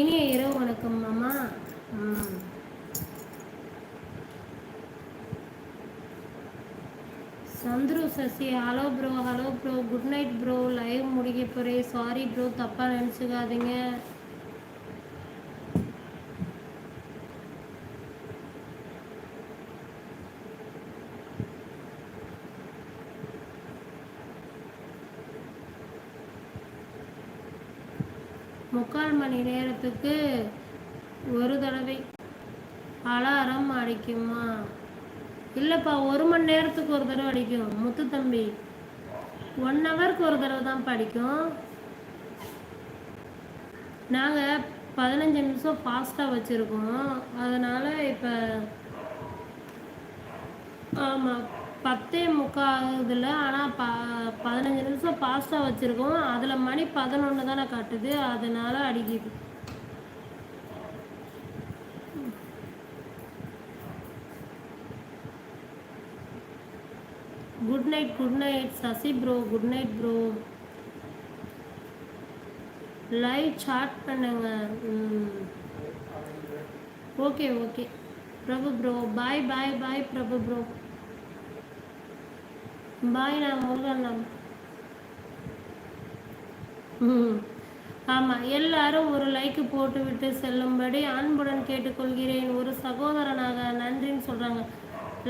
இனிய இரவு வணக்கம் மாமா. Chandru Sasi hello bro hello bro good night bro live முடிக்க போகிறேன் சாரி ப்ரோ தப்பாக நினச்சிக்காதீங்க. முக்கால் மணி நேரத்துக்கு ஒரு தடவை அலாரம் அடிக்குமா? இல்லைப்பா ஒரு மணி நேரத்துக்கு ஒரு தடவை அடிக்கும். முத்து தம்பி ஒன் ஹவருக்கு ஒரு தடவை தான் படிக்கும். நாங்கள் பதினஞ்சு நிமிஷம் ஃபாஸ்ட்டாக வச்சுருக்கோம். அதனால் இப்போ ஆமாம் பத்தே முக்கால் ஆனால் ப பதினஞ்சு நிமிஷம் பாஸ்ட்டாக வச்சுருக்கோம். அதில் மணி பதினொன்று தானே காட்டுது. அதனால் அடிக்குது. Good night good night Sasi bro good night bro live chat பண்ணுங்க. Okay okay Prabhu bro bye bye bye Prabhu bro bye நான் முருகன் ம் ஆமாம் எல்லாரும் ஒரு லைக்கு போட்டுவிட்டு செல்லும்படி அன்புடன் கேட்டுக்கொள்கிறேன். ஒரு சகோதரனாக நன்றின்னு சொல்கிறாங்க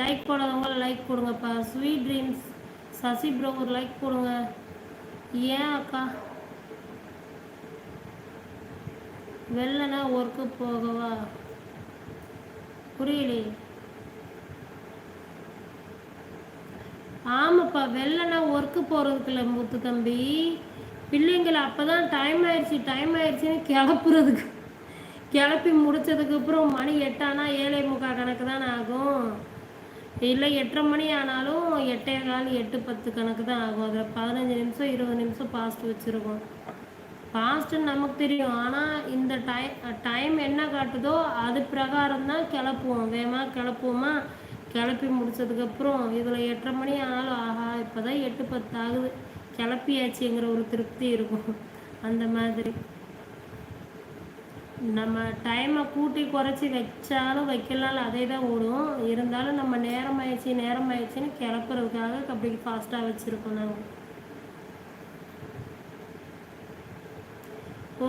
லைக் போடாதவங்க லைக் கொடுங்கப்பா. ஸ்வீட் ட்ரீம்ஸ் சசி ப்ரோ ஒரு லைக் போடுங்க ஏன் அக்கா? வெள்ளனா ஒர்க்கு போகவா? புரியலையே. ஆமாப்பா வெளிலனா ஒர்க்கு போகிறதுக்குல முத்து தம்பி. பிள்ளைங்களை அப்போ தான் டைம் ஆயிடுச்சு டைம் ஆயிடுச்சுன்னு கிளப்புறதுக்கு. கிளப்பி முடித்ததுக்கப்புறம் மணி எட்டானா ஏழை முக்கால் கணக்கு தான் ஆகும். இல்லை எட்டரை மணி ஆனாலும் எட்டே கால் எட்டு பத்து கணக்கு தான் ஆகும். அதில் பதினஞ்சு நிமிஷம் இருபது நிமிஷம் ஃபாஸ்ட் வச்சுருக்கோம். ஃபாஸ்ட்டுன்னு நமக்கு தெரியும். ஆனால் இந்த டைம் டைம் என்ன காட்டுதோ அது பிரகாரம் தான் கிளப்புவோம். வேகமாக கிளப்புவோமா? கிளப்பி முடிச்சதுக்கப்புறம் இதில் எட்டரை மணி ஆனாலும் ஆஹா இப்போ தான் எட்டு பத்து ஆகுது. கிளப்பியாச்சுங்கிற ஒரு திருப்தி இருக்கும். அந்த மாதிரி. நம்ம டைமை கூட்டி குறைச்சி வச்சாலும் வைக்கலாலும் அதே தான் ஓடும். இருந்தாலும் நம்ம நேரம் ஆயிடுச்சு நேரம் ஆயிடுச்சுன்னு கிளப்புறதுக்காக அப்படி ஃபாஸ்ட்டாக வச்சுருக்கோம் நாங்கள்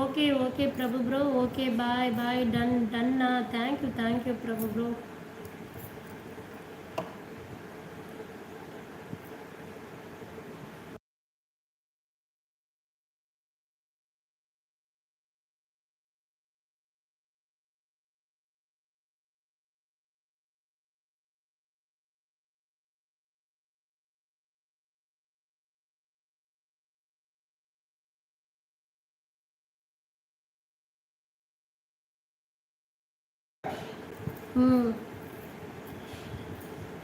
okay okay Prabhu bro okay bye bye ton டன்னா thank you thank you Prabhu bro ம்.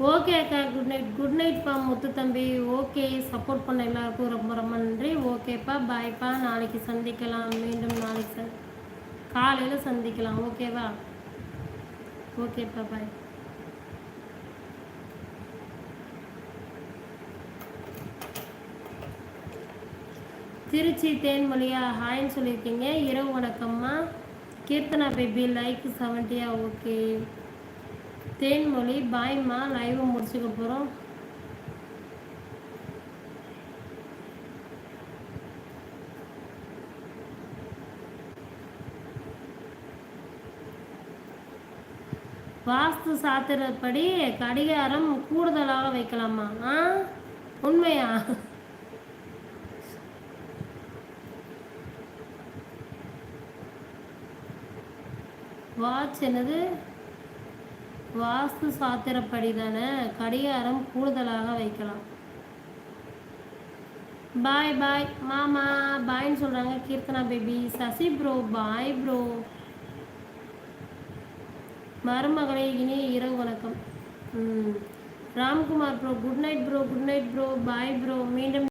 ஓகே அக்கா. குட் நைட் குட் நைட்ப்பா முத்து தம்பி. ஓகே சப்போர்ட் பண்ண எல்லாருக்கும் ரொம்ப ரொம்ப நன்றி. ஓகேப்பா பாய்ப்பா நாளைக்கு சந்திக்கலாம். மீண்டும் நாளைக்கு ச காலையில் சந்திக்கலாம். ஓகேவா ஓகேப்பா பாய் திருச்சி தேன்மொழியா ஹாய்ன்னு சொல்லியிருக்கீங்க. இரவு வணக்கம்மா. கீர்த்தனா பேபி லைக் செவன்ட்டியா ஓகே தேன்மொழி பாய்மா லைவை முடிச்சுக்க போகிறோம் வாஸ்து சாத்திரப்படி கடிகாரம் கூடுதலாக வைக்கலாமா? ஆ? உண்மையா? வாட்ச் என்னது? வாஸ்து சாத்திரப்படி தானே? கடிகாரம் கூடுதலாக வைக்கலாம். பாய் பாய் மாமா பாய்ன்னு சொல்கிறாங்க Keerthana baby Sasi bro bye bro மருமகளே இனிய இரவு வணக்கம். ம். Ramkumar bro good night bro good night bro bye bro மீண்டும்